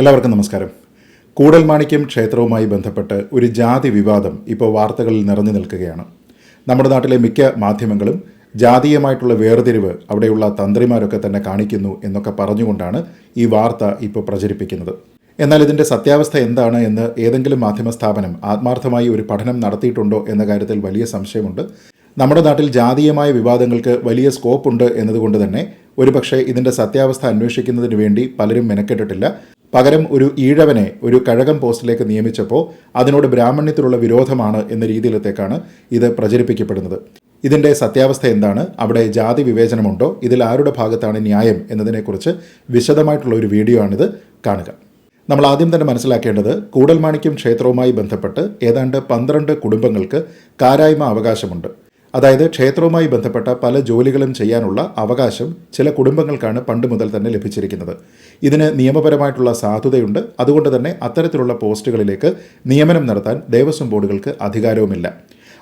എല്ലാവർക്കും നമസ്കാരം. കൂടൽമാണിക്യം ക്ഷേത്രവുമായി ബന്ധപ്പെട്ട് ഒരു ജാതി വിവാദം ഇപ്പോൾ വാർത്തകളിൽ നിറഞ്ഞു നിൽക്കുകയാണ്. നമ്മുടെ നാട്ടിലെ മിക്ക മാധ്യമങ്ങളും ജാതീയമായിട്ടുള്ള വേർതിരിവ് അവിടെയുള്ള തന്ത്രിമാരൊക്കെ തന്നെ കാണിക്കുന്നു എന്നൊക്കെ പറഞ്ഞുകൊണ്ടാണ് ഈ വാർത്ത ഇപ്പോൾ പ്രചരിപ്പിക്കുന്നത്. എന്നാൽ ഇതിന്റെ സത്യാവസ്ഥ എന്താണ് എന്ന് ഏതെങ്കിലും മാധ്യമ സ്ഥാപനം ആത്മാർത്ഥമായി ഒരു പഠനം നടത്തിയിട്ടുണ്ടോ എന്ന കാര്യത്തിൽ വലിയ സംശയമുണ്ട്. നമ്മുടെ നാട്ടിൽ ജാതീയമായ വിവാദങ്ങൾക്ക് വലിയ സ്കോപ്പ് ഉണ്ട് എന്നതുകൊണ്ട് തന്നെ ഒരുപക്ഷെ ഇതിന്റെ സത്യാവസ്ഥ അന്വേഷിക്കുന്നതിന് വേണ്ടി പലരും മെനക്കെട്ടിട്ടില്ല. പകരം ഒരു ഈഴവനെ ഒരു കഴകം പോസ്റ്റിലേക്ക് നിയമിച്ചപ്പോൾ അതിനോട് ബ്രാഹ്മണ്യത്തിലുള്ള വിരോധമാണ് എന്ന രീതിയിലത്തേക്കാണ് ഇത് പ്രചരിപ്പിക്കപ്പെടുന്നത്. ഇതിന്റെ സത്യാവസ്ഥ എന്താണ്? അവിടെ ജാതി വിവേചനമുണ്ടോ? ഇതിൽ ആരുടെ ഭാഗത്താണ് ന്യായം എന്നതിനെക്കുറിച്ച് വിശദമായിട്ടുള്ള ഒരു വീഡിയോ ആണിത്. കാണുക. നമ്മൾ ആദ്യം തന്നെ മനസ്സിലാക്കേണ്ടത് കൂടൽമാണിക്യം ക്ഷേത്രവുമായി ബന്ധപ്പെട്ട് ഏതാണ്ട് പന്ത്രണ്ട് കുടുംബങ്ങൾക്ക് കാരായ്മ അവകാശമുണ്ട്. അതായത് ക്ഷേത്രവുമായി ബന്ധപ്പെട്ട പല ജോലികളും ചെയ്യാനുള്ള അവകാശം ചില കുടുംബങ്ങൾക്കാണ് പണ്ട് മുതൽ തന്നെ ലഭിച്ചിരിക്കുന്നത്. ഇതിന് നിയമപരമായിട്ടുള്ള സാധുതയുണ്ട്. അതുകൊണ്ട് തന്നെ അത്തരത്തിലുള്ള പോസ്റ്റുകളിലേക്ക് നിയമനം നടത്താൻ ദേവസ്വം ബോർഡുകൾക്ക് അധികാരവുമില്ല.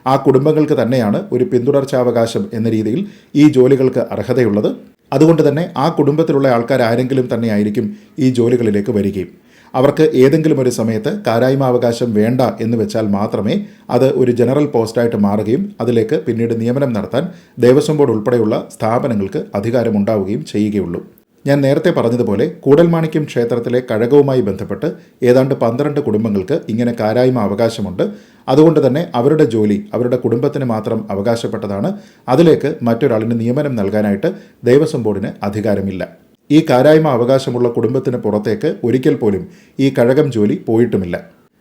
ആ കുടുംബങ്ങൾക്ക് തന്നെയാണ് ഒരു പിന്തുടർച്ചാവകാശം എന്ന രീതിയിൽ ഈ ജോലികൾക്ക് അർഹതയുള്ളത്. അതുകൊണ്ട് തന്നെ ആ കുടുംബത്തിലുള്ള ആൾക്കാർ ആരെങ്കിലും തന്നെയായിരിക്കും ഈ ജോലികളിലേക്ക് വരികയും. അവർക്ക് ഏതെങ്കിലും ഒരു സമയത്ത് കാരായ്മ അവകാശം വേണ്ട എന്ന് വെച്ചാൽ മാത്രമേ അത് ഒരു ജനറൽ പോസ്റ്റായിട്ട് മാറുകയും അതിലേക്ക് പിന്നീട് നിയമനം നടത്താൻ ദേവസ്വം ബോർഡ് ഉൾപ്പെടെയുള്ള സ്ഥാപനങ്ങൾക്ക് അധികാരമുണ്ടാവുകയും ചെയ്യുകയുള്ളൂ. ഞാൻ നേരത്തെ പറഞ്ഞതുപോലെ കൂടൽമാണിക്യം ക്ഷേത്രത്തിലെ കഴകവുമായി ബന്ധപ്പെട്ട് ഏതാണ്ട് പന്ത്രണ്ട് കുടുംബങ്ങൾക്ക് ഇങ്ങനെ കാരായ്മ അവകാശമുണ്ട് അതുകൊണ്ട് തന്നെ അവരുടെ ജോലി അവരുടെ കുടുംബത്തിന് മാത്രം അവകാശപ്പെട്ടതാണ്. അതിലേക്ക് മറ്റൊരാളിന് നിയമനം നൽകാനായിട്ട് ദേവസ്വം ബോർഡിന് അധികാരമില്ല. ഈ കാരായ്മ അവകാശമുള്ള കുടുംബത്തിന് പുറത്തേക്ക് ഒരിക്കൽ പോലും ഈ കഴകം ജോലി പോയിട്ടുമില്ല.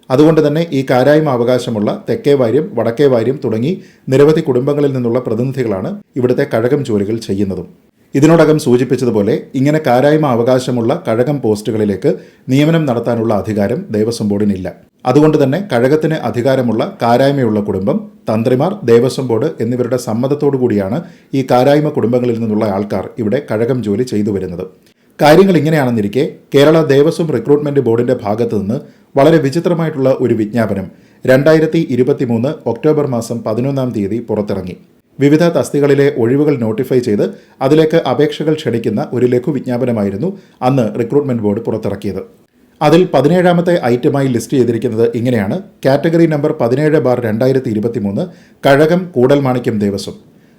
അതുകൊണ്ട് തന്നെ ഈ കാരായ്മ അവകാശമുള്ള തെക്കേ വാര്യം വടക്കേ വാര്യം തുടങ്ങി നിരവധി കുടുംബങ്ങളിൽ നിന്നുള്ള പ്രതിനിധികളാണ് ഇവിടുത്തെ കഴകം ജോലികൾ ചെയ്യുന്നതും. ഇതിനോടകം സൂചിപ്പിച്ചതുപോലെ ഇങ്ങനെ കാരായ്മ അവകാശമുള്ള കഴകം പോസ്റ്റുകളിലേക്ക് നിയമനം നടത്താനുള്ള അധികാരം ദേവസ്വം ബോർഡിനില്ല. അതുകൊണ്ട് തന്നെ കഴകത്തിന് അധികാരമുള്ള കാരായ്മയുള്ള കുടുംബം തന്ത്രിമാർ ദേവസ്വം ബോർഡ് എന്നിവരുടെ സമ്മതത്തോടു കൂടിയാണ് ഈ കാരായ്മ കുടുംബങ്ങളിൽ നിന്നുള്ള ആൾക്കാർ ഇവിടെ കഴകം ജോലി ചെയ്തു വരുന്നത്. കാര്യങ്ങൾ ഇങ്ങനെയാണെന്നിരിക്കെ കേരള ദേവസ്വം റിക്രൂട്ട്മെന്റ് ബോർഡിന്റെ ഭാഗത്തു നിന്ന് വളരെ വിചിത്രമായിട്ടുള്ള ഒരു വിജ്ഞാപനം രണ്ടായിരത്തി ഇരുപത്തി മൂന്ന് ഒക്ടോബർ മാസം പതിനൊന്നാം തീയതി പുറത്തിറങ്ങി. വിവിധ തസ്തികളിലെ ഒഴിവുകൾ നോട്ടിഫൈ ചെയ്ത് അതിലേക്ക് അപേക്ഷകൾ ക്ഷണിക്കുന്ന ഒരു ലഘു വിജ്ഞാപനമായിരുന്നു അന്ന് റിക്രൂട്ട്മെന്റ് ബോർഡ് പുറത്തിറക്കിയത്. അതിൽ പതിനേഴാമത്തെ ഐറ്റമായി ലിസ്റ്റ് ചെയ്തിരിക്കുന്നത് ഇങ്ങനെയാണ്. കാറ്റഗറി നമ്പർ പതിനേഴ് ബാർ രണ്ടായിരത്തി ഇരുപത്തി മൂന്ന് കഴകം കൂടൽമാണിക്യം ദേവസ്വം.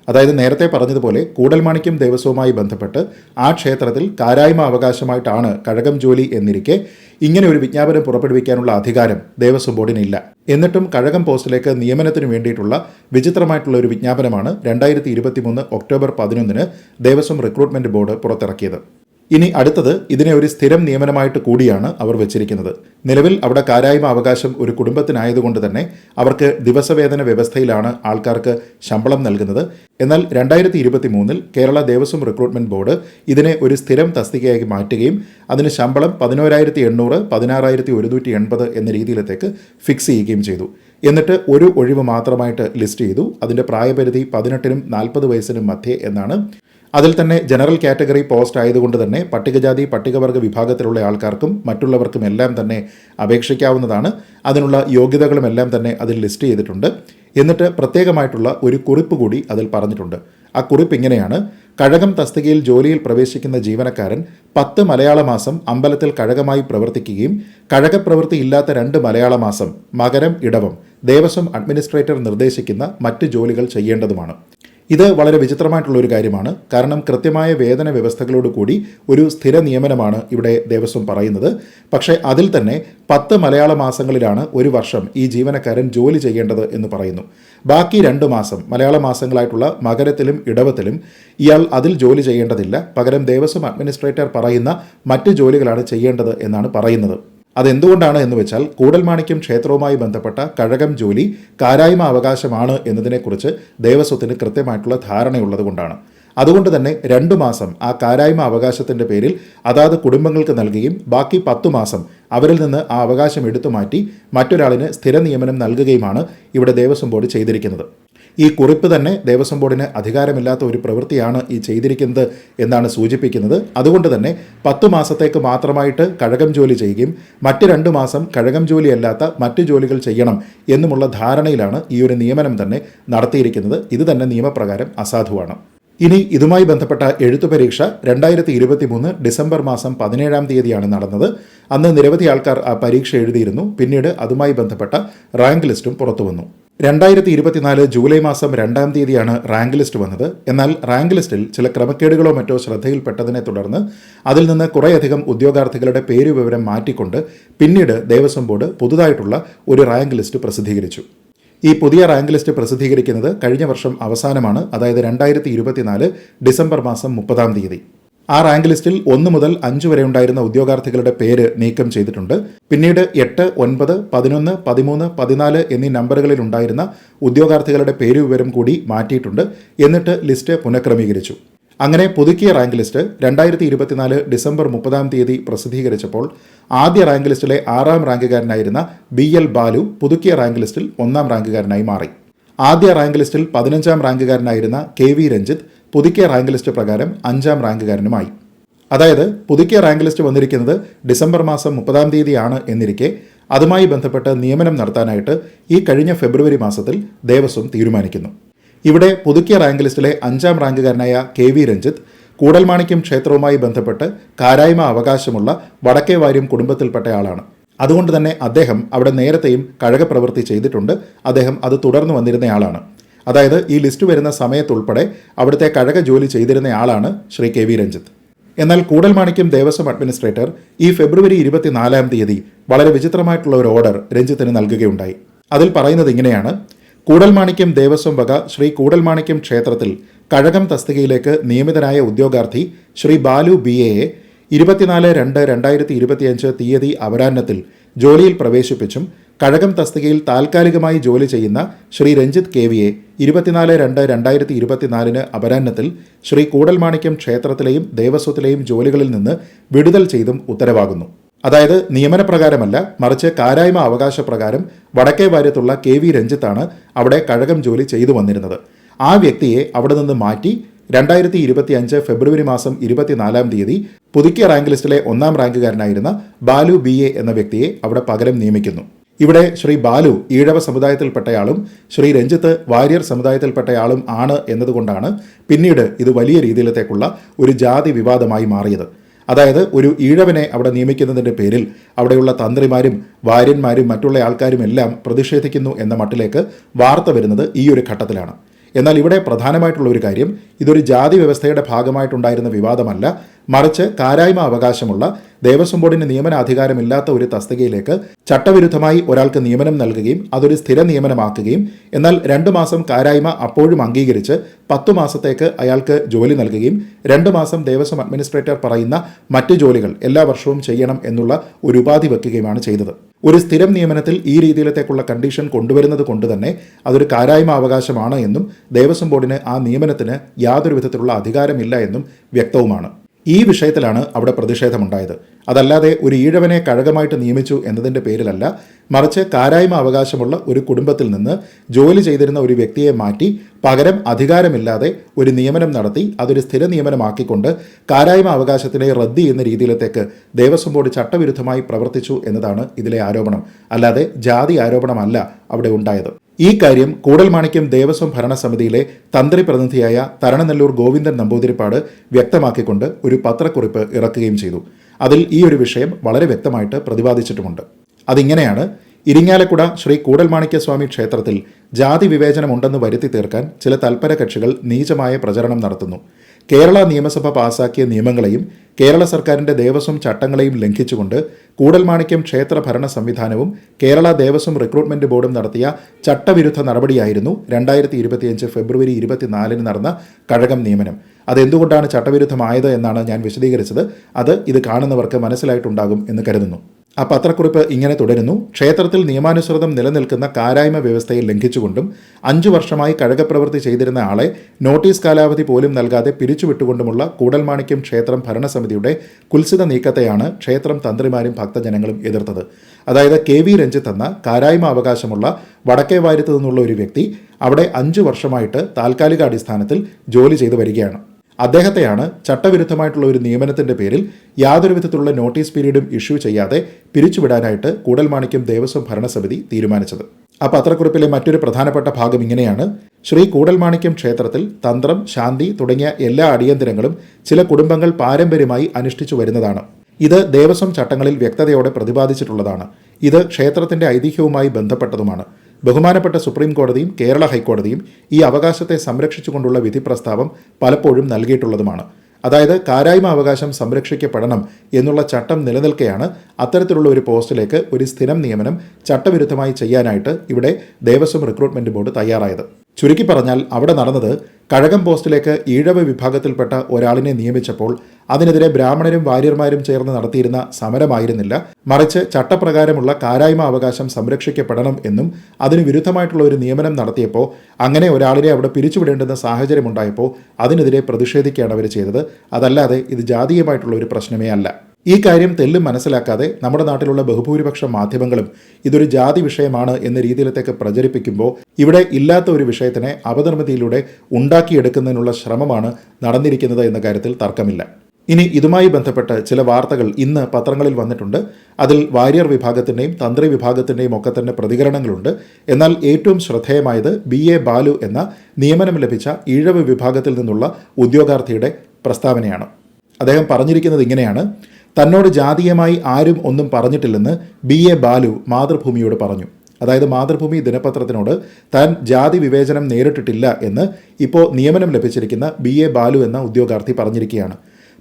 അതായത് നേരത്തെ പറഞ്ഞതുപോലെ കൂടൽമാണിക്യം ദേവസ്വവുമായി ബന്ധപ്പെട്ട് ആ ക്ഷേത്രത്തിൽ കാരായ്മ അവകാശമായിട്ടാണ് കഴകം ജോലി എന്നിരിക്കെ ഇങ്ങനെ ഒരു വിജ്ഞാപനം പുറപ്പെടുവിക്കാനുള്ള അധികാരം ദേവസ്വം ബോർഡിനില്ല. എന്നിട്ടും കഴകം പോസ്റ്റിലേക്ക് നിയമനത്തിന് വേണ്ടിയിട്ടുള്ള വിചിത്രമായിട്ടുള്ള ഒരു വിജ്ഞാപനമാണ് രണ്ടായിരത്തി ഇരുപത്തി മൂന്ന് ഒക്ടോബർ പതിനൊന്നിന് ദേവസ്വം റിക്രൂട്ട്മെന്റ് ബോർഡ് പുറത്തിറക്കിയത്. ഇനി അടുത്തത് ഇതിനെ ഒരു സ്ഥിരം നിയമനമായിട്ട് കൂടിയാണ് അവർ വെച്ചിരിക്കുന്നത്. നിലവിൽ അവിടെ കാരായ്മ അവകാശം ഒരു കുടുംബത്തിനായതുകൊണ്ട് തന്നെ അവർക്ക് ദിവസവേതന വ്യവസ്ഥയിലാണ് ആൾക്കാർക്ക് ശമ്പളം നൽകുന്നത്. എന്നാൽ രണ്ടായിരത്തി ഇരുപത്തി മൂന്നിൽ കേരള ദേവസ്വം റിക്രൂട്ട്മെന്റ് ബോർഡ് ഇതിനെ ഒരു സ്ഥിരം തസ്തികയായി മാറ്റുകയും അതിന് ശമ്പളം പതിനോരായിരത്തി എണ്ണൂറ് പതിനാറായിരത്തി ഒരുന്നൂറ്റി എൺപത് എന്ന രീതിയിലത്തേക്ക് ഫിക്സ് ചെയ്യുകയും ചെയ്തു. എന്നിട്ട് ഒരു ഒഴിവ് മാത്രമായിട്ട് ലിസ്റ്റ് ചെയ്തു. അതിന്റെ പ്രായപരിധി പതിനെട്ടിനും നാൽപ്പത് വയസ്സിനും മധ്യേ എന്നാണ് അതിൽ തന്നെ ജനറൽ കാറ്റഗറി പോസ്റ്റ് ആയതുകൊണ്ട് തന്നെ പട്ടികജാതി പട്ടികവർഗ വിഭാഗത്തിലുള്ള ആൾക്കാർക്കും മറ്റുള്ളവർക്കും എല്ലാം തന്നെ അപേക്ഷിക്കാവുന്നതാണ്. അതിനുള്ള യോഗ്യതകളും എല്ലാം തന്നെ അതിൽ ലിസ്റ്റ് ചെയ്തിട്ടുണ്ട്. എന്നിട്ട് പ്രത്യേകമായിട്ടുള്ള ഒരു കുറിപ്പ് കൂടി അതിൽ പറഞ്ഞിട്ടുണ്ട്. ആ കുറിപ്പ് ഇങ്ങനെയാണ്. കഴകം തസ്തികയിൽ ജോലിയിൽ പ്രവേശിക്കുന്ന ജീവനക്കാരൻ പത്ത് മലയാള മാസം അമ്പലത്തിൽ കഴകമായി പ്രവർത്തിക്കുകയും കഴകപ്രവൃത്തി ഇല്ലാത്ത രണ്ട് മലയാള മാസം മകരം ഇടവം ദേവസ്വം അഡ്മിനിസ്ട്രേറ്റർ നിർദ്ദേശിക്കുന്ന മറ്റ് ജോലികൾ ചെയ്യേണ്ടതുമാണ്. ഇത് വളരെ വിചിത്രമായിട്ടുള്ള ഒരു കാര്യമാണ്. കാരണം കൃത്യമായ വേതന വ്യവസ്ഥകളോട് കൂടി ഒരു സ്ഥിര നിയമനമാണ് ഇവിടെ ദേവസ്വം പറയുന്നത്. പക്ഷേ അതിൽ തന്നെ പത്ത് മലയാള മാസങ്ങളിലാണ് ഒരു വർഷം ഈ ജീവനക്കാരൻ ജോലി ചെയ്യേണ്ടത് എന്ന് പറയുന്നു. ബാക്കി രണ്ട് മാസം മലയാള മാസങ്ങളായിട്ടുള്ള മകരത്തിലും ഇടവത്തിലും ഇയാൾ അതിൽ ജോലി ചെയ്യേണ്ടതില്ല. പകരം ദേവസ്വം അഡ്മിനിസ്ട്രേറ്റർ പറയുന്ന മറ്റ് ജോലികളാണ് ചെയ്യേണ്ടത് എന്നാണ് പറയുന്നത്. അതെന്തുകൊണ്ടാണ് എന്ന് വെച്ചാൽ കൂടൽമാണിക്യം ക്ഷേത്രവുമായി ബന്ധപ്പെട്ട കഴകം ജോലി കാരായ്മ അവകാശമാണ് എന്നതിനെക്കുറിച്ച് ദേവസ്വത്തിന് കൃത്യമായിട്ടുള്ള ധാരണയുള്ളത് കൊണ്ടാണ് അതുകൊണ്ട് തന്നെ രണ്ടു മാസം ആ കാരായ്മ അവകാശത്തിന്റെ പേരിൽ അതാത് കുടുംബങ്ങൾക്ക് നൽകുകയും ബാക്കി പത്തു മാസം അവരിൽ നിന്ന് ആ അവകാശം എടുത്തു മാറ്റി മറ്റൊരാളിന് സ്ഥിര നിയമനം നൽകുകയുമാണ് ഇവിടെ ദേവസ്വം ബോർഡ് ചെയ്തിരിക്കുന്നത്. ഈ കുറിപ്പ് തന്നെ ദേവസ്വം ബോർഡിന് അധികാരമില്ലാത്ത ഒരു പ്രവൃത്തിയാണ് ഈ ചെയ്തിരിക്കുന്നത് എന്നാണ് സൂചിപ്പിക്കുന്നത്. അതുകൊണ്ട് തന്നെ പത്ത് മാസത്തേക്ക് മാത്രമായിട്ട് കഴകം ജോലി ചെയ്യുകയും മറ്റ് രണ്ട് മാസം കഴകം ജോലിയല്ലാത്ത മറ്റ് ജോലികൾ ചെയ്യണം എന്നുമുള്ള ധാരണയിലാണ് ഈ ഒരു നിയമനം തന്നെ നടത്തിയിരിക്കുന്നത്. ഇത് തന്നെ നിയമപ്രകാരം അസാധുവാണ്. ഇനി ഇതുമായി ബന്ധപ്പെട്ട എഴുത്തു പരീക്ഷ രണ്ടായിരത്തി ഇരുപത്തി മൂന്ന് ഡിസംബർ മാസം പതിനേഴാം തീയതിയാണ് നടന്നത്. അന്ന് നിരവധി ആൾക്കാർ ആ പരീക്ഷ എഴുതിയിരുന്നു. പിന്നീട് അതുമായി ബന്ധപ്പെട്ട റാങ്ക് ലിസ്റ്റും പുറത്തു വന്നു. രണ്ടായിരത്തി ഇരുപത്തിനാല് ജൂലൈ മാസം രണ്ടാം തീയതിയാണ് റാങ്ക് ലിസ്റ്റ് വന്നത്. എന്നാൽ റാങ്ക് ലിസ്റ്റിൽ ചില ക്രമക്കേടുകളോ മറ്റോ ശ്രദ്ധയിൽപ്പെട്ടതിനെ തുടർന്ന് അതിൽ നിന്ന് കുറേയധികം ഉദ്യോഗാർത്ഥികളുടെ പേര് വിവരം മാറ്റിക്കൊണ്ട് പിന്നീട് ദേവസ്വം ബോർഡ് പുതുതായിട്ടുള്ള ഒരു റാങ്ക് ലിസ്റ്റ് പ്രസിദ്ധീകരിച്ചു. ഈ പുതിയ റാങ്ക് ലിസ്റ്റ് പ്രസിദ്ധീകരിക്കുന്നത് കഴിഞ്ഞ വർഷം അവസാനമാണ് അതായത് രണ്ടായിരത്തി ഇരുപത്തിനാല് ഡിസംബർ മാസം മുപ്പതാം തീയതി. ആ റാങ്ക് ലിസ്റ്റിൽ ഒന്ന് മുതൽ അഞ്ച് വരെ ഉണ്ടായിരുന്ന ഉദ്യോഗാർത്ഥികളുടെ പേര് നീക്കം ചെയ്തിട്ടുണ്ട്. പിന്നീട് എട്ട് ഒൻപത് പതിനൊന്ന് പതിമൂന്ന് പതിനാല് എന്നീ നമ്പറുകളിൽ ഉണ്ടായിരുന്ന ഉദ്യോഗാർത്ഥികളുടെ പേര് വിവരം കൂടി മാറ്റിയിട്ടുണ്ട്. എന്നിട്ട് ലിസ്റ്റ് പുനഃക്രമീകരിച്ചു. അങ്ങനെ പുതുക്കിയ റാങ്ക് ലിസ്റ്റ് രണ്ടായിരത്തി ഇരുപത്തിനാല് ഡിസംബർ മുപ്പതാം തീയതി പ്രസിദ്ധീകരിച്ചപ്പോൾ ആദ്യ റാങ്ക് ലിസ്റ്റിലെ ആറാം റാങ്കുകാരനായിരുന്ന ബി എൽ ബാലു പുതുക്കിയ റാങ്ക് ലിസ്റ്റിൽ ഒന്നാം റാങ്കുകാരനായി മാറി. ആദ്യ റാങ്ക് ലിസ്റ്റിൽ പതിനഞ്ചാം റാങ്കുകാരനായിരുന്ന കെ വി രഞ്ജിത്ത് പുതുക്കിയ റാങ്ക് ലിസ്റ്റ് പ്രകാരം അഞ്ചാം റാങ്കുകാരനുമായി. അതായത് പുതുക്കിയ റാങ്ക് ലിസ്റ്റ് വന്നിരിക്കുന്നത് ഡിസംബർ മാസം മുപ്പതാം തീയതിയാണ് എന്നിരിക്കെ അതുമായി ബന്ധപ്പെട്ട് നിയമനം നടത്താനായിട്ട് ഈ കഴിഞ്ഞ ഫെബ്രുവരി മാസത്തിൽ ദേവസ്വം തീരുമാനിക്കുന്നു. ഇവിടെ പുതുക്കിയ റാങ്ക് ലിസ്റ്റിലെ അഞ്ചാം റാങ്കുകാരനായ കെ വി രഞ്ജിത്ത് കൂടൽമാണിക്യം ക്ഷേത്രവുമായി ബന്ധപ്പെട്ട് കാരായ്മ അവകാശമുള്ള വടക്കേ വാര്യം കുടുംബത്തിൽപ്പെട്ടയാളാണ് അതുകൊണ്ട് തന്നെ അദ്ദേഹം അവിടെ നേരത്തെയും കഴകപ്രവൃത്തി ചെയ്തിട്ടുണ്ട്. അദ്ദേഹം അത് തുടർന്നു വന്നിരുന്നയാളാണ് അതായത് ഈ ലിസ്റ്റ് വരുന്ന സമയത്തുൾപ്പെടെ അവിടുത്തെ കഴക ജോലി ചെയ്തിരുന്നയാളാണ് ശ്രീ കെ വി രഞ്ജിത്ത്. എന്നാൽ കൂടൽമാണിക്യം ദേവസ്വം അഡ്മിനിസ്ട്രേറ്റർ ഈ ഫെബ്രുവരി ഇരുപത്തിനാലാം തീയതി വളരെ വിചിത്രമായിട്ടുള്ള ഒരു ഓർഡർ രഞ്ജിത്തിന് നൽകുകയുണ്ടായി. അതിൽ പറയുന്നത് ഇങ്ങനെയാണ് കൂടൽമാണിക്യം ദേവസ്വം വക ശ്രീ കൂടൽമാണിക്യം ക്ഷേത്രത്തിൽ കഴകം തസ്തികയിലേക്ക് നിയമിതനായ ഉദ്യോഗാർത്ഥി ശ്രീ ബാലു ബി എയെ ഇരുപത്തിനാല് രണ്ട് രണ്ടായിരത്തി ഇരുപത്തിയഞ്ച് തീയതി അപരാഹ്നത്തിൽ ജോലിയിൽ പ്രവേശിപ്പിച്ചും കഴകം തസ്തികയിൽ താൽക്കാലികമായി ജോലി ചെയ്യുന്ന ശ്രീ രഞ്ജിത്ത് കെ വിയെ ഇരുപത്തിനാല് രണ്ട് രണ്ടായിരത്തി ഇരുപത്തിനാലിന് അപരാഹ്നത്തിൽ ശ്രീ കൂടൽമാണിക്യം ക്ഷേത്രത്തിലെയും ദേവസ്വത്തിലെയും ജോലികളിൽ നിന്ന് വിടുതൽ ചെയ്തും ഉത്തരവാകുന്നു. അതായത് നിയമനപ്രകാരമല്ല മറിച്ച് കാരായ്മ അവകാശപ്രകാരം വടക്കേ വാര്യത്തുള്ള കെ വി രഞ്ജിത്താണ് അവിടെ കഴകം ജോലി ചെയ്തു വന്നിരുന്നത്. ആ വ്യക്തിയെ അവിടെ നിന്ന് മാറ്റി രണ്ടായിരത്തി ഇരുപത്തി അഞ്ച് ഫെബ്രുവരി മാസം ഇരുപത്തിനാലാം തീയതി പുതുക്കിയ റാങ്ക് ലിസ്റ്റിലെ ഒന്നാം റാങ്കുകാരനായിരുന്ന ബാലു ബി എ എന്ന വ്യക്തിയെ അവിടെ പകരം നിയമിക്കുന്നു. ഇവിടെ ശ്രീ ബാലു ഈഴവ സമുദായത്തിൽപ്പെട്ടയാളും ശ്രീ രഞ്ജിത്ത് വാര്യർ സമുദായത്തിൽപ്പെട്ടയാളും ആണ് എന്നതുകൊണ്ടാണ് പിന്നീട് ഇത് വലിയ രീതിയിലത്തേക്കുള്ള ഒരു ജാതി വിവാദമായി മാറിയത്. അതായത് ഒരു ഈഴവനെ അവിടെ നിയമിക്കുന്നതിന്റെ പേരിൽ അവിടെയുള്ള തന്ത്രിമാരും വാര്യന്മാരും മറ്റുള്ള ആൾക്കാരും എല്ലാം പ്രതിഷേധിക്കുന്നു എന്ന മട്ടിലേക്ക് വാർത്ത വരുന്നത് ഈ ഒരു ഘട്ടത്തിലാണ്. എന്നാൽ ഇവിടെ പ്രധാനമായിട്ടുള്ള ഒരു കാര്യം ഇതൊരു ജാതി വ്യവസ്ഥയുടെ ഭാഗമായിട്ടുണ്ടായിരുന്ന വിവാദമല്ല. മറിച്ച് താരായ്മ അവകാശമുള്ള ദേവസ്വം ബോർഡിന് നിയമനാധികാരമില്ലാത്ത ഒരു തസ്തികയിലേക്ക് ചട്ടവിരുദ്ധമായി ഒരാൾക്ക് നിയമനം നൽകുകയും അതൊരു സ്ഥിര നിയമനമാക്കുകയും എന്നാൽ രണ്ടു മാസം കാരായ്മ അപ്പോഴും അംഗീകരിച്ച് പത്തു മാസത്തേക്ക് അയാൾക്ക് ജോലി നൽകുകയും രണ്ടു മാസം ദേവസ്വം അഡ്മിനിസ്ട്രേറ്റർ പറയുന്ന മറ്റു ജോലികൾ എല്ലാ വർഷവും ചെയ്യണം എന്നുള്ള ഒരു ഉപാധി വെക്കുകയുമാണ് ചെയ്തത്. ഒരു സ്ഥിരം നിയമനത്തിൽ ഈ രീതിയിലത്തേക്കുള്ള കണ്ടീഷൻ കൊണ്ടുവരുന്നത് കൊണ്ട് തന്നെ അതൊരു കാരായ്മ അവകാശമാണ് എന്നും ദേവസ്വം ബോർഡിന് ആ നിയമനത്തിന് യാതൊരു വിധത്തിലുള്ള അധികാരമില്ല എന്നും വ്യക്തവുമാണ്. ഈ വിഷയത്തിലാണ് അവിടെ പ്രതിഷേധമുണ്ടായത്. അതല്ലാതെ ഒരു ഈഴവനെ കഴകമായിട്ട് നിയമിച്ചു എന്നതിന്റെ പേരിലല്ല മറിച്ച് കാരായ്മ അവകാശമുള്ള ഒരു കുടുംബത്തിൽ നിന്ന് ജോലി ചെയ്തിരുന്ന ഒരു വ്യക്തിയെ മാറ്റി പകരം അധികാരമില്ലാതെ ഒരു നിയമനം നടത്തി അതൊരു സ്ഥിര നിയമനമാക്കിക്കൊണ്ട് കാരായ്മ അവകാശത്തിനെ റദ്ദി എന്ന രീതിയിലത്തേക്ക് ദേവസ്വം ബോർഡ് ചട്ടവിരുദ്ധമായി പ്രവർത്തിച്ചു എന്നതാണ് ഇതിലെ ആരോപണം. അല്ലാതെ ജാതി ആരോപണമല്ല അവിടെ ഉണ്ടായത്. ഈ കാര്യം കൂടൽമാണിക്യം ദേവസ്വം ഭരണസമിതിയിലെ തന്ത്രി പ്രതിനിധിയായ തരണനെല്ലൂർ ഗോവിന്ദൻ നമ്പൂതിരിപ്പാട് വ്യക്തമാക്കിക്കൊണ്ട് ഒരു പത്രക്കുറിപ്പ് ഇറക്കുകയും ചെയ്തു. അതിൽ ഈ ഒരു വിഷയം വളരെ വ്യക്തമായിട്ട് പ്രതിപാദിച്ചിട്ടുമുണ്ട്. അതിങ്ങനെയാണ് ഇരിങ്ങാലക്കുട ശ്രീ കൂടൽമാണിക്യസ്വാമി ക്ഷേത്രത്തിൽ ജാതി വിവേചനമുണ്ടെന്ന് വരുത്തി തീർക്കാൻ ചില തൽപര കക്ഷികൾ നീചമായ പ്രചരണം നടത്തുന്നു. കേരള നിയമസഭ പാസാക്കിയ നിയമങ്ങളെയും കേരള സർക്കാരിന്റെ ദേവസ്വം ചട്ടങ്ങളെയും ലംഘിച്ചുകൊണ്ട് കൂടൽമാണിക്യം ക്ഷേത്ര ഭരണ സംവിധാനവും കേരള ദേവസ്വം റിക്രൂട്ട്മെന്റ് ബോർഡും നടത്തിയ ചട്ടവിരുദ്ധ നടപടിയായിരുന്നു രണ്ടായിരത്തി ഇരുപത്തിയഞ്ച് ഫെബ്രുവരി ഇരുപത്തിനാലിന് നടന്ന കഴകം നിയമനം. അതെന്തുകൊണ്ടാണ് ചട്ടവിരുദ്ധമായത് എന്നാണ് ഞാൻ വിശദീകരിച്ചത്. അത് ഇത് കാണുന്നവർക്ക് മനസ്സിലായിട്ടുണ്ടാകും എന്ന് കരുതുന്നു. ആ പത്രക്കുറിപ്പ് ഇങ്ങനെ തുടരുന്നു. ക്ഷേത്രത്തിൽ നിയമാനുസൃതം നിലനിൽക്കുന്ന കാരായ്മ വ്യവസ്ഥയെ ലംഘിച്ചുകൊണ്ടും അഞ്ചു വർഷമായി കഴകപ്രവൃത്തി ചെയ്തിരുന്ന ആളെ നോട്ടീസ് കാലാവധി പോലും നൽകാതെ പിരിച്ചുവിട്ടുകൊണ്ടുമുള്ള കൂടൽമാണിക്യം ക്ഷേത്രം ഭരണസമിതിയുടെ കുൽസിത നീക്കത്തെയാണ് ക്ഷേത്രം തന്ത്രിമാരും ഭക്തജനങ്ങളും എതിർത്തത്. അതായത് കെ വി രഞ്ജിത്ത് എന്ന കാരായ്മ അവകാശമുള്ള വടക്കേ നിന്നുള്ള ഒരു വ്യക്തി അവിടെ അഞ്ചു വർഷമായിട്ട് താൽക്കാലിക അടിസ്ഥാനത്തിൽ ജോലി ചെയ്തു വരികയാണ്. അദ്ദേഹത്തെയാണ് ചട്ടവിരുദ്ധമായിട്ടുള്ള ഒരു നിയമനത്തിന്റെ പേരിൽ യാതൊരു വിധത്തിലുള്ള നോട്ടീസ് പീരീഡും ഇഷ്യൂ ചെയ്യാതെ പിരിച്ചുവിടാനായിട്ട് കൂടൽമാണിക്യം ദേവസ്വം ഭരണസമിതി തീരുമാനിച്ചത്. ആ പത്രക്കുറിപ്പിലെ മറ്റൊരു പ്രധാനപ്പെട്ട ഭാഗം ഇങ്ങനെയാണ്. ശ്രീ കൂടൽമാണിക്യം ക്ഷേത്രത്തിൽ തന്ത്രം ശാന്തി തുടങ്ങിയ എല്ലാ അടിയന്തരങ്ങളും ചില കുടുംബങ്ങൾ പാരമ്പര്യമായി അനുഷ്ഠിച്ചു വരുന്നതാണ്. ഇത് ദേവസ്വം ചട്ടങ്ങളിൽ വ്യക്തതയോടെ പ്രതിപാദിച്ചിട്ടുള്ളതാണ്. ഇത് ക്ഷേത്രത്തിന്റെ ഐതിഹ്യവുമായി ബന്ധപ്പെട്ടതുമാണ്. ബഹുമാനപ്പെട്ട സുപ്രീം കോടതിയും കേരള ഹൈക്കോടതിയും ഈ അവകാശത്തെ സംരക്ഷിച്ചുകൊണ്ടുള്ള വിധി പ്രസ്താവം പലപ്പോഴും നൽകിയിട്ടുള്ളതുമാണ്. അതായത് കാരായ്മ അവകാശം സംരക്ഷിക്കപ്പെടണം എന്നുള്ള ചട്ടം നിലനിൽക്കെയാണ് അത്തരത്തിലുള്ള ഒരു പോസ്റ്റിലേക്ക് ഒരു സ്ഥിരം നിയമനം ചട്ടവിരുദ്ധമായി ചെയ്യാനായിട്ട് ഇവിടെ ദേവസ്വം റിക്രൂട്ട്മെന്റ് ബോർഡ് തയ്യാറായത്. ചുരുക്കി പറഞ്ഞാൽ അവിടെ നടന്നത് കഴകം പോസ്റ്റിലേക്ക് ഈഴവ വിഭാഗത്തിൽപ്പെട്ട ഒരാളിനെ നിയമിച്ചപ്പോൾ അതിനെതിരെ ബ്രാഹ്മണരും വാര്യർമാരും ചേർന്ന് നടത്തിയിരുന്ന സമരമായിരുന്നില്ല. മറിച്ച് ചട്ടപ്രകാരമുള്ള കാരായ്മ അവകാശം സംരക്ഷിക്കപ്പെടണം എന്നും അതിന് വിരുദ്ധമായിട്ടുള്ള ഒരു നിയമനം നടത്തിയപ്പോൾ അങ്ങനെ ഒരാളിനെ അവിടെ പിരിച്ചുവിടേണ്ടുന്ന സാഹചര്യമുണ്ടായപ്പോൾ അതിനെതിരെ പ്രതിഷേധിക്കുകയാണ് അവർ ചെയ്തത്. അതല്ലാതെ ഇത് ജാതീയമായിട്ടുള്ള ഒരു പ്രശ്നമേ അല്ല. ഈ കാര്യം തെല്ലും മനസ്സിലാക്കാതെ നമ്മുടെ നാട്ടിലുള്ള ബഹുഭൂരിപക്ഷം മാധ്യമങ്ങളും ഇതൊരു ജാതി വിഷയമാണ് എന്ന രീതിയിലത്തേക്ക് പ്രചരിപ്പിക്കുമ്പോൾ ഇവിടെ ഇല്ലാത്ത ഒരു വിഷയത്തിനെ അപനിർമ്മിതിയിലൂടെ ഉണ്ടാക്കിയെടുക്കുന്നതിനുള്ള ശ്രമമാണ് നടന്നിരിക്കുന്നത് എന്ന കാര്യത്തിൽ തർക്കമില്ല. ഇനി ഇതുമായി ബന്ധപ്പെട്ട് ചില വാർത്തകൾ ഇന്ന് പത്രങ്ങളിൽ വന്നിട്ടുണ്ട്. അതിൽ വാര്യർ വിഭാഗത്തിന്റെയും തന്ത്രി വിഭാഗത്തിന്റെയും ഒക്കെ തന്നെ പ്രതികരണങ്ങളുണ്ട്. എന്നാൽ ഏറ്റവും ശ്രദ്ധേയമായത് ബി എ ബാലു എന്ന നിയമനം ലഭിച്ച ഈഴവ് വിഭാഗത്തിൽ നിന്നുള്ള ഉദ്യോഗാർത്ഥിയുടെ പ്രസ്താവനയാണ്. അദ്ദേഹം പറഞ്ഞിരിക്കുന്നത് ഇങ്ങനെയാണ്. തന്നോട് ജാതീയമായി ആരും ഒന്നും പറഞ്ഞിട്ടില്ലെന്ന് ബി. എ. ബാലു മാതൃഭൂമിയോട് പറഞ്ഞു. അതായത് മാതൃഭൂമി ദിനപത്രത്തിനോട് താൻ ജാതി വിവേചനം നേരിട്ടിട്ടില്ല എന്ന് ഇപ്പോൾ നിയമനം ലഭിച്ചിരിക്കുന്ന ബി. എ. ബാലു എന്ന ഉദ്യോഗാർത്ഥി പറഞ്ഞിരിക്കുകയാണ്.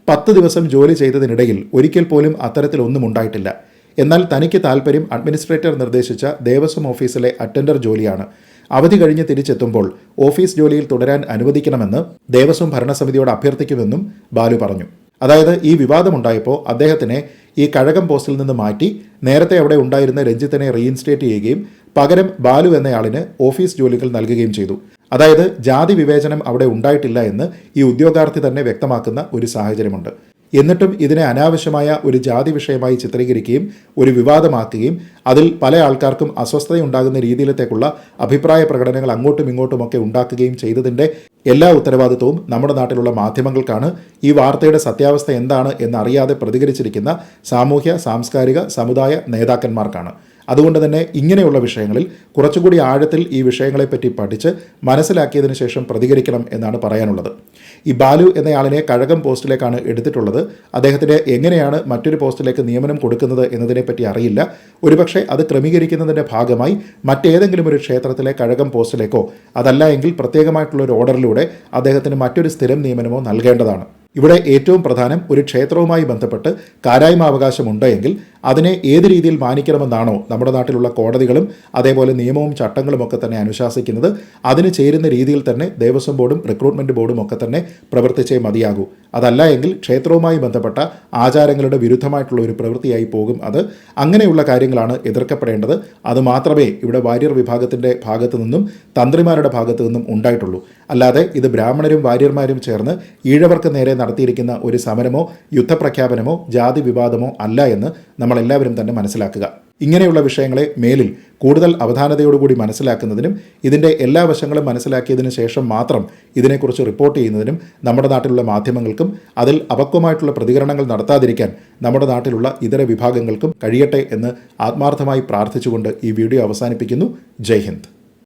പത്ത് ദിവസം ജോലി ചെയ്തതിനിടയിൽ ഒരിക്കൽ പോലും അത്തരത്തിലൊന്നും ഉണ്ടായിട്ടില്ല. എന്നാൽ തനിക്ക് താൽപ്പര്യം അഡ്മിനിസ്ട്രേറ്റർ നിർദ്ദേശിച്ച ദേവസ്വം ഓഫീസിലെ അറ്റൻഡർ ജോലിയാണ്. അവധി കഴിഞ്ഞ് തിരിച്ചെത്തുമ്പോൾ ഓഫീസ് ജോലിയിൽ തുടരാൻ അനുവദിക്കണമെന്ന് ദേവസ്വം ഭരണസമിതിയോട് അഭ്യർത്ഥിക്കുമെന്നും ബാലു പറഞ്ഞു. അതായത് ഈ വിവാദമുണ്ടായപ്പോൾ അദ്ദേഹത്തിനെ ഈ കഴകം പോസ്റ്റിൽ നിന്ന് മാറ്റി നേരത്തെ അവിടെ ഉണ്ടായിരുന്ന രഞ്ജിത്തിനെ റീഇൻസ്റ്റേറ്റ് ചെയ്യുകയും പകരം ബാലു എന്നയാളിന് ഓഫീസ് ജോലികൾ നൽകുകയും ചെയ്തു. അതായത് ജാതി വിവേചനം അവിടെ ഉണ്ടായിട്ടില്ല എന്ന് ഈ ഉദ്യോഗാർത്ഥി തന്നെ വ്യക്തമാക്കുന്ന ഒരു സാഹചര്യമുണ്ട്. എന്നിട്ടും ഇതിനെ അനാവശ്യമായ ഒരു ജാതി വിഷയമായി ചിത്രീകരിക്കുകയും ഒരു വിവാദമാക്കുകയും അതിൽ പല ആൾക്കാർക്കും അസ്വസ്ഥതയുണ്ടാകുന്ന രീതിയിലത്തേക്കുള്ള അഭിപ്രായ പ്രകടനങ്ങൾ അങ്ങോട്ടും ഇങ്ങോട്ടുമൊക്കെ ഉണ്ടാക്കുകയും ചെയ്തതിന്റെ എല്ലാ ഉത്തരവാദിത്വവും നമ്മുടെ നാട്ടിലുള്ള മാധ്യമങ്ങൾക്കാണ്. ഈ വാർത്തയുടെ സത്യാവസ്ഥ എന്താണ് എന്നറിയാതെ പ്രതികരിച്ചിരിക്കുന്ന സാമൂഹ്യ സാംസ്കാരിക സമുദായ നേതാക്കന്മാർക്കാണ്. അതുകൊണ്ട് തന്നെ ഇങ്ങനെയുള്ള വിഷയങ്ങളിൽ കുറച്ചുകൂടി ആഴത്തിൽ ഈ വിഷയങ്ങളെപ്പറ്റി പഠിച്ച് മനസ്സിലാക്കിയതിന് ശേഷം പ്രതികരിക്കണം എന്നാണ് പറയാനുള്ളത്. ഈ ബാലു എന്നയാളിനെ കഴകം പോസ്റ്റിലേക്കാണ് എടുത്തിട്ടുള്ളത്. അദ്ദേഹത്തിന് എങ്ങനെയാണ് മറ്റൊരു പോസ്റ്റിലേക്ക് നിയമനം കൊടുക്കുന്നത് എന്നതിനെപ്പറ്റി അറിയില്ല. ഒരുപക്ഷെ അത് ക്രമീകരിക്കുന്നതിന്റെ ഭാഗമായി മറ്റേതെങ്കിലും ഒരു ക്ഷേത്രത്തിലെ കഴകം പോസ്റ്റിലേക്കോ അതല്ല എങ്കിൽ പ്രത്യേകമായിട്ടുള്ള ഒരു ഓർഡറിലൂടെ അദ്ദേഹത്തിന് മറ്റൊരു സ്ഥിരം നിയമനമോ നൽകേണ്ടതാണ്. ഇവിടെ ഏറ്റവും പ്രധാനം ഒരു ക്ഷേത്രവുമായി ബന്ധപ്പെട്ട് കാരായ്മ അവകാശമുണ്ട് എങ്കിൽ അതിനെ ഏത് രീതിയിൽ മാനിക്കണമെന്നാണോ നമ്മുടെ നാട്ടിലുള്ള കോടതികളും അതേപോലെ നിയമവും ചട്ടങ്ങളും ഒക്കെ തന്നെ അനുശാസിക്കുന്നത്. അതിന് ചേരുന്ന രീതിയിൽ തന്നെ ദേവസ്വം ബോർഡും റിക്രൂട്ട്മെന്റ് ബോർഡും ഒക്കെ തന്നെ പ്രവർത്തിച്ചേ മതിയാകൂ. അതല്ല എങ്കിൽ ക്ഷേത്രവുമായി ബന്ധപ്പെട്ട ആചാരങ്ങളുടെ വിരുദ്ധമായിട്ടുള്ള ഒരു പ്രവൃത്തിയായി പോകും അത്. അങ്ങനെയുള്ള കാര്യങ്ങളാണ് എതിർക്കപ്പെടേണ്ടത്. അത് മാത്രമേ ഇവിടെ വാര്യർ വിഭാഗത്തിന്റെ ഭാഗത്തു നിന്നും തന്ത്രിമാരുടെ ഭാഗത്തു നിന്നും ഉണ്ടായിട്ടുള്ളൂ. അല്ലാതെ ഇത് ബ്രാഹ്മണരും വാര്യർമാരും ചേർന്ന് ഈഴവർക്ക് നേരെ നടത്തിയിരിക്കുന്ന ഒരു സമരമോ യുദ്ധപ്രഖ്യാപനമോ ജാതി വിവാദമോ അല്ല എന്ന് നമ്മളെല്ലാവരും തന്നെ മനസ്സിലാക്കുക. ഇങ്ങനെയുള്ള വിഷയങ്ങളെ മേലിൽ കൂടുതൽ അവധാനതയോടുകൂടി മനസ്സിലാക്കുന്നതിനും ഇതിന്റെ എല്ലാ വശങ്ങളും മനസ്സിലാക്കിയതിനു ശേഷം മാത്രം ഇതിനെക്കുറിച്ച് റിപ്പോർട്ട് ചെയ്യുന്നതിനും നമ്മുടെ നാട്ടിലുള്ള മാധ്യമങ്ങൾക്കും അതിൽ അപക്വമായിട്ടുള്ള പ്രതികരണങ്ങൾ നടത്താതിരിക്കാൻ നമ്മുടെ നാട്ടിലുള്ള ഇതര വിഭാഗങ്ങൾക്കും കഴിയട്ടെ എന്ന് ആത്മാർത്ഥമായി പ്രാർത്ഥിച്ചുകൊണ്ട് ഈ വീഡിയോ അവസാനിപ്പിക്കുന്നു. ജയ് ഹിന്ദ്.